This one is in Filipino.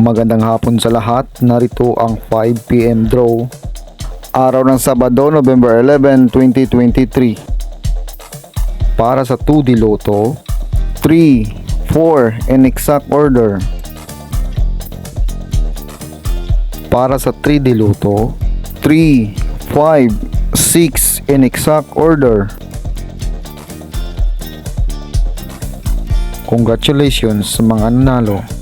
Magandang hapon sa lahat. Narito ang 5pm draw. Araw ng Sabado, November 11, 2023. Para sa 2D Lotto, 3, 4 in exact order. Para sa 3D Lotto, 3, 5, 6 in exact order. Congratulations sa mga nanalo.